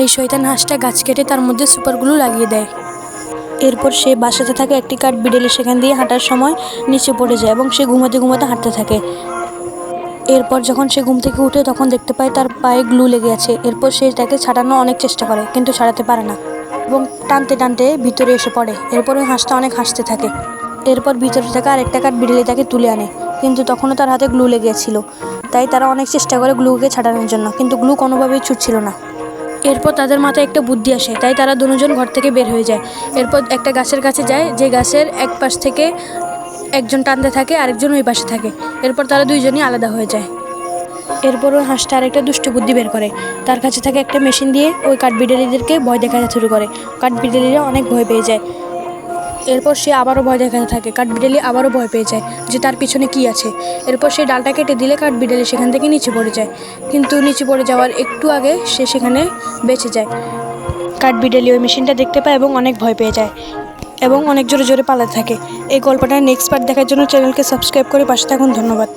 এই শয়তান হাঁসটা গাছ কেটে তার মধ্যে সুপারগুলো লাগিয়ে দেয়। এরপর সে বাসাতে থাকে একটি কাঠ বিড়েলে সেখান দিয়ে হাঁটার সময় নিচে পড়ে যায় এবং সে ঘুমাতে ঘুমাতে হাঁটতে থাকে। এরপর যখন সে ঘুম থেকে উঠে তখন দেখতে পায় তার পায়ে গ্লু লেগে আছে। এরপর সে তাকে ছাড়ানোর অনেক চেষ্টা করে, কিন্তু ছাড়াতে পারে না এবং টানতে টানতে ভিতরে এসে পড়ে। এরপর ওই হাঁসটা অনেক হাসতে থাকে। এরপর ভিতরে থাকা আরেকটা কাঠ বিড়েলে তাকে তুলে আনে, কিন্তু তখনও তার হাতে গ্লু লেগেছিল। তাই তারা অনেক চেষ্টা করে গ্লুকে ছাড়ানোর জন্য, কিন্তু গ্লু কোনোভাবেই ছুটছিল না। এরপর তাদের মাথায় একটা বুদ্ধি আসে, তাই তারা দুজন ঘর থেকে বের হয়ে যায়। এরপর একটা গাছের কাছে যায়, যে গাছের এক পাশ থেকে একজন টানতে থাকে, আরেকজন ওই পাশে থাকে। এরপর তারা দুইজনই আলাদা হয়ে যায়। এরপর ওই হাঁসটা আরেকটা দুষ্ট বুদ্ধি বের করে। তার কাছে থাকে একটা মেশিন দিয়ে ওই কাঠবিড়ালিদেরকে ভয় দেখাতে শুরু করে। কাঠবিড়ালিরা অনেক ভয় পেয়ে যায়। এরপর সে আবারও ভয় দেখাতে থাকে কাঠবিড়ালি আবারও ভয় পেয়ে যায় যে তার পিছনে কি আছে। এরপর সে ডালটা কেটে দিলে কাঠবিড়ালি সেখান থেকে নিচে পড়ে যায়। কিন্তু নিচে পড়ে যাওয়ার একটু আগে সে সেখানে বেঁচে যায়। কাঠ কাঠবিড়ালি ওই মেশিনটা দেখতে পায় এবং অনেক ভয় পেয়ে যায় এবং অনেক জোরে জোরে পালাতে থাকে। এই গল্পটা নেক্সট পার্ট দেখার জন্য চ্যানেলকে সাবস্ক্রাইব করে পাশে থাকুন। ধন্যবাদ।